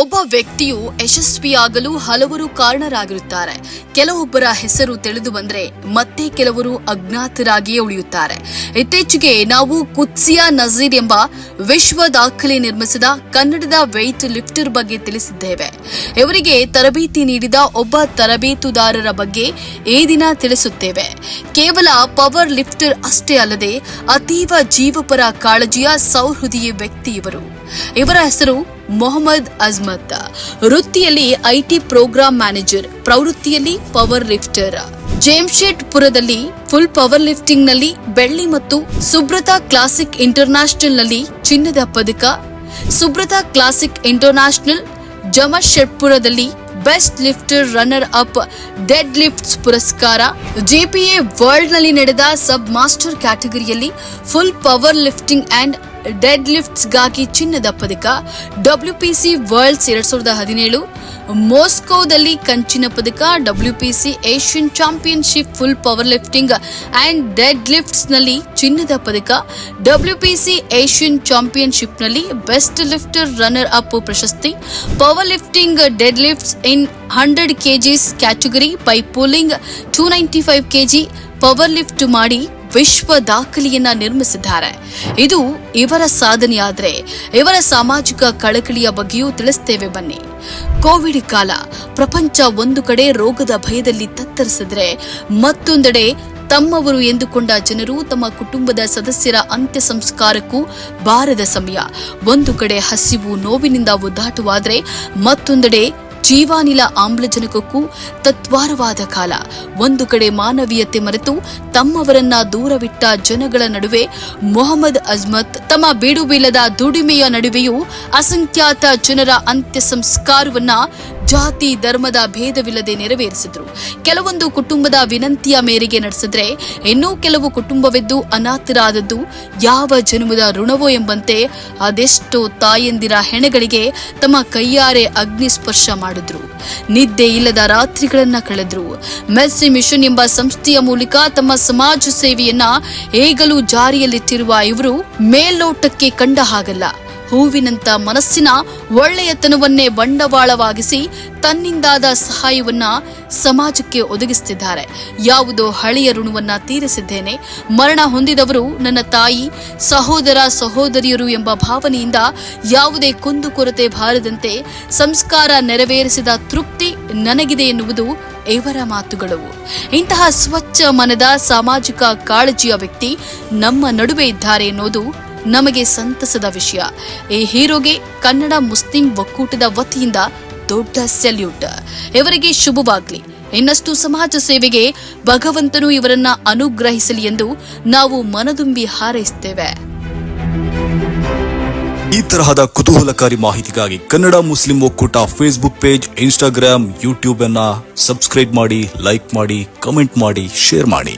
ಒಬ್ಬ ವ್ಯಕ್ತಿಯು ಯಶಸ್ವಿಯಾಗಲು ಹಲವರು ಕಾರಣರಾಗಿರುತ್ತಾರೆ. ಕೆಲವೊಬ್ಬರ ಹೆಸರು ತಿಳಿದು ಬಂದರೆ ಮತ್ತೆ ಕೆಲವರು ಅಜ್ಞಾತರಾಗಿಯೇ ಉಳಿಯುತ್ತಾರೆ. ಇತ್ತೀಚೆಗೆ ನಾವು ಕುತ್ಸಿಯಾ ನಜೀರ್ ಎಂಬ ವಿಶ್ವ ದಾಖಲೆ ನಿರ್ಮಿಸಿದ ಕನ್ನಡದ ವೆಯ್ಟ್ ಲಿಫ್ಟರ್ ಬಗ್ಗೆ ತಿಳಿಸಿದ್ದೇವೆ. ಇವರಿಗೆ ತರಬೇತಿ ನೀಡಿದ ಒಬ್ಬ ತರಬೇತುದಾರರ ಬಗ್ಗೆ ಈ ದಿನ ತಿಳಿಸುತ್ತೇವೆ. ಕೇವಲ ಪವರ್ ಲಿಫ್ಟರ್ ಅಷ್ಟೇ ಅಲ್ಲದೆ, ಅತೀವ ಜೀವಪರ ಕಾಳಜಿಯ ಸೌಹೃದಯ ವ್ಯಕ್ತಿ ಇವರು. ಇವರ ಹೆಸರು ಮೊಹಮ್ಮದ್ ಅಜ್ಮತ್. ವೃತ್ತಿಯಲ್ಲಿ ಐಟಿ ಪ್ರೋಗ್ರಾಂ ಮ್ಯಾನೇಜರ್, ಪ್ರವೃತ್ತಿಯಲ್ಲಿ ಪವರ್ ಲಿಫ್ಟರ್. ಜೇಮ್ಶೆಡ್ಪುರದಲ್ಲಿ ಫುಲ್ ಪವರ್ ಲಿಫ್ಟಿಂಗ್ನಲ್ಲಿ ಬೆಳ್ಳಿ ಮತ್ತು ಸುಬ್ರತಾ ಕ್ಲಾಸಿಕ್ ಇಂಟರ್ನ್ಯಾಷನಲ್ನಲ್ಲಿ ಚಿನ್ನದ ಪದಕ. Subrata classic international, ಜಮಶೆಟ್ಪುರದಲ್ಲಿ best lifter runner up dead lifts ಪುರಸ್ಕಾರ. ಜೆಪಿಎ ವರ್ಲ್ಡ್ನಲ್ಲಿ ನಡೆದ sub master ಕ್ಯಾಟಗರಿಯಲ್ಲಿ full power lifting and dead ಲಿಫ್ಟ್ಸ್ಗಾಗಿ ಚಿನ್ನದ ಪದಕ ಡಬ್ಲ್ಯೂಪಿಸಿ ವರ್ಲ್ಡ್ಸ್ ಎರಡ್ ಸಾವಿರದ ಹದಿನೇಳು, ಮೋಸ್ಕೋದಲ್ಲಿ ಕಂಚಿನ ಪದಕ WPC Asian championship full power lifting and dead ಲಿಫ್ಟ್ಸ್ನಲ್ಲಿ ಚಿನ್ನದ ಪದಕ ಡಬ್ಲ್ಯೂಪಿಸಿ ಏಷ್ಯನ್ ಚಾಂಪಿಯನ್ಶಿಪ್ನಲ್ಲಿ ಬೆಸ್ಟ್ ಲಿಫ್ಟರ್ ರನ್ನರ್ ಅಪ್ ಪ್ರಶಸ್ತಿ power lifting dead lifts in hundred KGs category by pulling two ninety five KG power lift ಮಾಡಿ ವಿಶ್ವ ದಾಖಲೆಯನ್ನ ನಿರ್ಮಿಸಿದ್ದಾರೆ. ಇದು ಇವರ ಸಾಧನೆಯಾದ್ರೆ ಇವರ ಸಾಮಾಜಿಕ ಕಳಕಳಿಯ ಬಗ್ಗೆಯೂ ತಿಳಿಸ್ತೇವೆ ಬನ್ನಿ. ಕೋವಿಡ್ ಕಾಲ ಪ್ರಪಂಚ ಒಂದು ಕಡೆ ರೋಗದ ಭಯದಲ್ಲಿ ತತ್ತರಿಸಿದ್ರೆ ಮತ್ತೊಂದೆಡೆ ತಮ್ಮವರು ಎಂದುಕೊಂಡ ಜನರು ತಮ್ಮ ಕುಟುಂಬದ ಸದಸ್ಯರ ಅಂತ್ಯ ಸಂಸ್ಕಾರಕ್ಕೂ ಬಾರದ ಸಮಯ. ಒಂದು ಕಡೆ ಹಸಿವು ನೋವಿನಿಂದ ಒದ್ದಾಟವಾದರೆ ಮತ್ತೊಂದೆಡೆ ಜೀವಾನಿಲ ಆಮ್ಲಜನಕಕ್ಕೂ ತತ್ವಾರವಾದ ಕಾಲ. ಒಂದು ಕಡೆ ಮಾನವೀಯತೆ ಮರೆತು ತಮ್ಮವರನ್ನ ದೂರವಿಟ್ಟ ಜನಗಳ ನಡುವೆ ಮೊಹಮ್ಮದ್ ಅಜ್ಮತ್ ತಮ್ಮ ಬೀಡುಬೀಳದ ದುಡಿಮೆಯ ನಡುವೆಯೂ ಅಸಂಖ್ಯಾತ ಜನರ ಅಂತ್ಯ ಸಂಸ್ಕಾರವನ್ನ ಜಾತಿ ಧರ್ಮದ ಭೇದವಿಲ್ಲದೆ ನೆರವೇರಿಸಿದ್ರು. ಕೆಲವೊಂದು ಕುಟುಂಬದ ವಿನಂತಿಯ ಮೇರೆಗೆ ನಡೆಸಿದ್ರೆ ಇನ್ನೂ ಕೆಲವು ಕುಟುಂಬವೆದ್ದು ಅನಾಥರಾದದ್ದು ಯಾವ ಜನ್ಮದ ಋಣವೋ ಎಂಬಂತೆ ಅದೆಷ್ಟೋ ತಾಯಂದಿರ ಹೆಣೆಗಳಿಗೆ ತಮ್ಮ ಕೈಯಾರೆ ಅಗ್ನಿ ಸ್ಪರ್ಶ ಮಾಡಿದ್ರು. ನಿದ್ದೆ ಇಲ್ಲದ ರಾತ್ರಿಗಳನ್ನ ಕಳೆದ್ರು. ಮೆಸ್ಸಿ ಮಿಷನ್ ಎಂಬ ಸಂಸ್ಥೆಯ ಮೂಲಕ ತಮ್ಮ ಸಮಾಜ ಸೇವೆಯನ್ನ ಈಗಲೂ ಜಾರಿಯಲ್ಲಿಟ್ಟಿರುವ ಇವರು ಮೇಲ್ನೋಟಕ್ಕೆ ಕಂಡ ಹಾಗಲ್ಲ. ಹೂವಿನಂತ ಮನಸ್ಸಿನ ಒಳ್ಳೆಯತನವನ್ನೇ ಬಂಡವಾಳವಾಗಿಸಿ ತನ್ನಿಂದಾದ ಸಹಾಯವನ್ನ ಸಮಾಜಕ್ಕೆ ಒದಗಿಸುತ್ತಿದ್ದಾರೆ. ಯಾವುದೋ ಹಳೆಯ ಋಣವನ್ನ ತೀರಿಸಿದ್ದೇನೆ. ಮರಣ ಹೊಂದಿದವರು ನನ್ನ ತಾಯಿ, ಸಹೋದರ ಸಹೋದರಿಯರು ಎಂಬ ಭಾವನೆಯಿಂದ ಯಾವುದೇ ಕುಂದುಕೊರತೆ ಬಾರದಂತೆ ಸಂಸ್ಕಾರ ನೆರವೇರಿಸಿದ ತೃಪ್ತಿ ನನಗಿದೆ ಎನ್ನುವುದು ಇವರ ಮಾತುಗಳು. ಇಂತಹ ಸ್ವಚ್ಛ ಮನದ ಸಾಮಾಜಿಕ ಕಾಳಜಿಯ ವ್ಯಕ್ತಿ ನಮ್ಮ ನಡುವೆ ಇದ್ದಾರೆ ಎನ್ನುವುದು ನಮಗೆ ಸಂತಸದ ವಿಷಯ. ಈ ಹೀರೋಗೆ ಕನ್ನಡ ಮುಸ್ಲಿಂ ಒಕ್ಕೂಟದ ವತಿಯಿಂದ ದೊಡ್ಡ ಸೆಲ್ಯೂಟ್. ಇವರಿಗೆ ಶುಭವಾಗ್ಲಿ. ಇನ್ನಷ್ಟು ಸಮಾಜ ಸೇವೆಗೆ ಭಗವಂತನು ಇವರನ್ನ ಅನುಗ್ರಹಿಸಲಿ ಎಂದು ನಾವು ಮನದುಂಬಿ ಹಾರೈಸುತ್ತೇವೆ ಈ ತರಹದ ಕುತೂಹಲಕಾರಿ ಮಾಹಿತಿಗಾಗಿ ಕನ್ನಡ ಮುಸ್ಲಿಂ ಒಕ್ಕೂಟ ಫೇಸ್ಬುಕ್ ಪೇಜ್ ಇನ್ಸ್ಟಾಗ್ರಾಮ್ ಯೂಟ್ಯೂಬ್ ಅನ್ನ ಸಬ್ಸ್ಕ್ರೈಬ್ ಮಾಡಿ ಲೈಕ್ ಮಾಡಿ ಕಮೆಂಟ್ ಮಾಡಿ ಶೇರ್ ಮಾಡಿ.